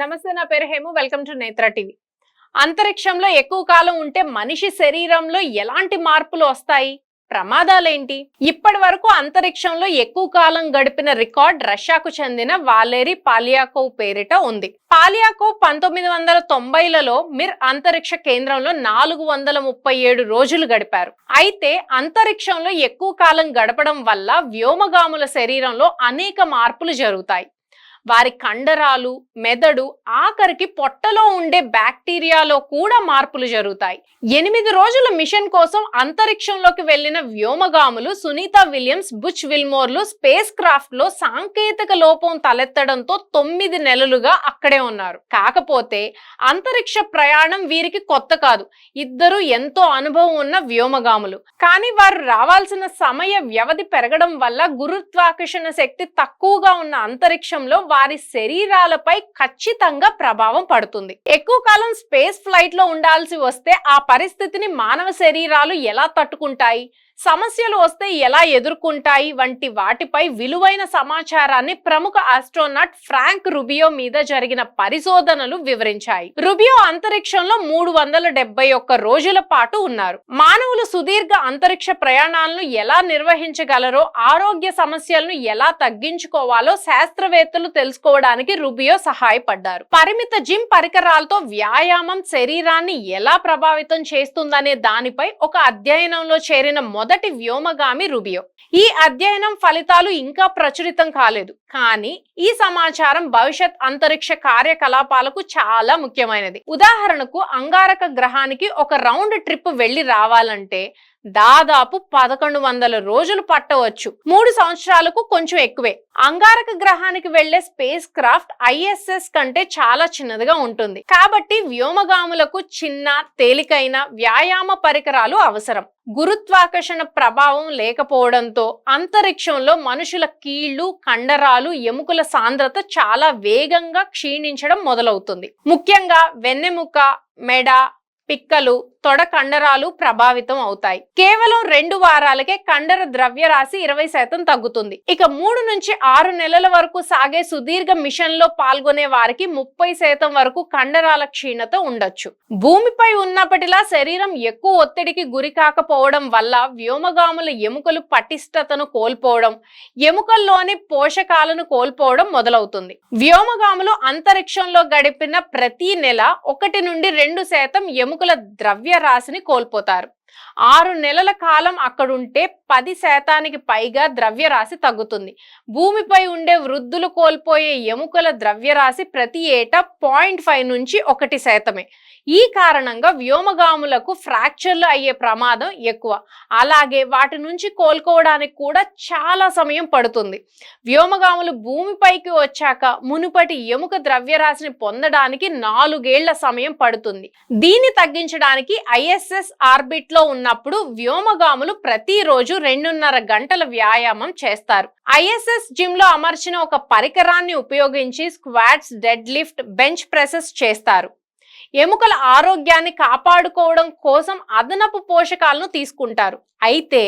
నమస్తే నా పేరు Hemu. Welcome to Netra TV. అంతరిక్షంలో ఎక్కువ కాలం ఉంటే మనిషి శరీరంలో ఎలాంటి మార్పులు వస్తాయి? ప్రమాదాలేంటి? ఇప్పటి వరకు అంతరిక్షంలో ఎక్కువ కాలం గడిపిన రికార్డ్ రష్యాకు చెందిన వాలేరీ పాలియాకోవ్ పేరిట ఉంది. పాలియాకోవ్ పంతొమ్మిది వందల తొంభైలలో మిర్ అంతరిక్ష కేంద్రంలో నాలుగు వందల ముప్పై ఏడు రోజులు గడిపారు. అయితే అంతరిక్షంలో ఎక్కువ కాలం గడపడం వల్ల వ్యోమగాముల శరీరంలో అనేక మార్పులు జరుగుతాయి. వారి కండరాలు మెదడు ఆఖరికి పొట్టలో ఉండే బ్యాక్టీరియాలో కూడా మార్పులు జరుగుతాయి. ఎనిమిది రోజుల మిషన్ కోసం అంతరిక్షంలోకి వెళ్ళిన వ్యోమగాములు సునీత విలియమ్స్ బుచ్ విల్మోర్లు స్పేస్ క్రాఫ్ట్లో సాంకేతిక లోపం తలెత్తడంతో తొమ్మిది నెలలుగా అక్కడే ఉన్నారు. కాకపోతే అంతరిక్ష ప్రయాణం వీరికి కొత్త కాదు. ఇద్దరు ఎంతో అనుభవం ఉన్న వ్యోమగాములు. కానీ వారు రావాల్సిన సమయ వ్యవధి పెరగడం వల్ల గురుత్వాకర్షణ శక్తి తక్కువగా ఉన్న అంతరిక్షంలో వారి శరీరాలపై ఖచ్చితంగా ప్రభావం పడుతుంది. ఎక్కువ కాలం స్పేస్ ఫ్లైట్లో ఉండాల్సి వస్తే ఆ పరిస్థితిని మానవ శరీరాలు ఎలా తట్టుకుంటాయి? సమస్యలు వస్తే ఎలా ఎదుర్కొంటాయి? వంటి వాటిపై విలువైన సమాచారాన్ని ప్రముఖ ఆస్ట్రోనాట్ ఫ్రాంక్ రుబియో మీద జరిగిన పరిశోధనలు వివరించాయి. రుబియో అంతరిక్షంలో మూడు వందల డెబ్బై ఒక్క రోజుల పాటు ఉన్నారు. మానవులు సుదీర్ఘ అంతరిక్ష ప్రయాణాలను ఎలా నిర్వహించగలరో ఆరోగ్య సమస్యలను ఎలా తగ్గించుకోవాలో శాస్త్రవేత్తలు తెలుసుకోవడానికి రుబియో సహాయపడ్డారు. పరిమిత జిమ్ పరికరాలతో వ్యాయామం శరీరాన్ని ఎలా ప్రభావితం చేస్తుందనే దానిపై ఒక అధ్యయనంలో చేరిన మొదటి వ్యోమగామి రుబియో. ఈ అధ్యయనం ఫలితాలు ఇంకా ప్రచురితం కాలేదు. కానీ ఈ సమాచారం భవిష్యత్ అంతరిక్ష కార్యకలాపాలకు చాలా ముఖ్యమైనది. ఉదాహరణకు అంగారక గ్రహానికి ఒక రౌండ్ ట్రిప్ వెళ్ళి రావాలంటే దాదాపు పదకొండు వందల రోజులు పట్టవచ్చు. మూడు సంవత్సరాలకు కొంచెం ఎక్కువే. అంగారక గ్రహానికి వెళ్ళే స్పేస్ క్రాఫ్ట్ ఐఎస్ఎస్ కంటే చాలా చిన్నదిగా ఉంటుంది. కాబట్టి వ్యోమగాములకు చిన్న తేలికైన వ్యాయామ పరికరాలు అవసరం. గురుత్వాకర్షణ ప్రభావం లేకపోవడంతో అంతరిక్షంలో మనుషుల కీళ్ళు కండరాలు ఎముకల సాంద్రత చాలా వేగంగా క్షీణించడం మొదలవుతుంది. ముఖ్యంగా వెన్నెముక మెడ పిక్కలు తొడ కండరాలు ప్రభావితం అవుతాయి. కేవలం రెండు వారాలకే కండర ద్రవ్యరాశి ఇరవై శాతం తగ్గుతుంది. ఇక మూడు నుంచి ఆరు నెలల వరకు సాగే సుదీర్ఘ మిషన్లో పాల్గొనే వారికి ముప్పై శాతం వరకు కండరాల క్షీణత ఉండొచ్చు. భూమిపై ఉన్నప్పటిలా శరీరం ఎక్కువ ఒత్తిడికి గురి కాకపోవడం వల్ల వ్యోమగాముల ఎముకలు పటిష్టతను కోల్పోవడం ఎముకల్లోని పోషకాలను కోల్పోవడం మొదలవుతుంది. వ్యోమగాములు అంతరిక్షంలో గడిపిన ప్రతి నెల ఒకటి నుండి రెండు శాతం ప్రముఖుల ద్రవ్య రాశిని కోల్పోతారు. ఆరు నెలల కాలం అక్కడుంటే పది శాతానికి పైగా ద్రవ్యరాశి తగ్గుతుంది. భూమిపై ఉండే వృద్ధులు కోల్పోయే ఎముకల ద్రవ్యరాశి ప్రతి ఏటా పాయింట్ ఫైవ్ నుంచి ఒకటి శాతమే. ఈ కారణంగా వ్యోమగాములకు ఫ్రాక్చర్లు అయ్యే ప్రమాదం ఎక్కువ. అలాగే వాటి నుంచి కోలుకోవడానికి కూడా చాలా సమయం పడుతుంది. వ్యోమగాములు భూమిపైకి వచ్చాక మునుపటి ఎముక ద్రవ్యరాశిని పొందడానికి నాలుగేళ్ళ సమయం పడుతుంది. దీన్ని తగ్గించడానికి ఐఎస్ఎస్ ఆర్బిట్లో ఉన్నప్పుడు వ్యోమగాములు ప్రతిరోజు రెండున్నర గంటల వ్యాయామం చేస్తారు. ఐఎస్ఎస్ జిమ్లో అమర్చిన ఒక పరికరాన్ని ఉపయోగించి squats deadlift bench presses చేస్తారు. ఎముకల ఆరోగ్యాన్ని కాపాడుకోవడం కోసం అదనపు పోషకాలను తీసుకుంటారు. అయితే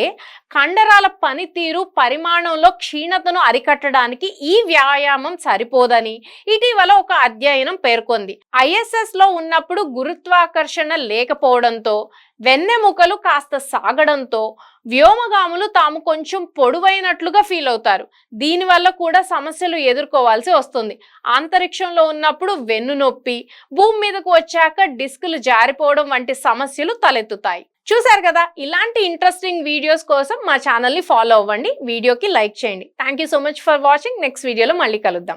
కండరాల పనితీరు పరిమాణంలో క్షీణతను అరికట్టడానికి ఈ వ్యాయామం సరిపోదని ఇటీవల ఒక అధ్యయనం పేర్కొంది. ఐఎస్ఎస్లో ఉన్నప్పుడు గురుత్వాకర్షణ లేకపోవడంతో వెన్నెముకలు కాస్త సాగడంతో వ్యోమగాములు తాము కొంచెం పొడవైనట్లుగా ఫీల్ అవుతారు. దీనివల్ల కూడా సమస్యలు ఎదుర్కోవాల్సి వస్తుంది. అంతరిక్షంలో ఉన్నప్పుడు వెన్ను నొప్పి భూమి మీదకు వచ్చాక డిస్కులు జారిపోవడం వంటి సమస్యలు తలెత్తుతాయి. చూశారు కదా ఇలాంటి ఇంట్రెస్టింగ్ వీడియోస్ కోసం మా ఛానల్ని ఫాలో అవ్వండి. వీడియోకి లైక్ చేయండి. Thank so much for watching. Next వీడియోలో మళ్ళీ కలుద్దాం.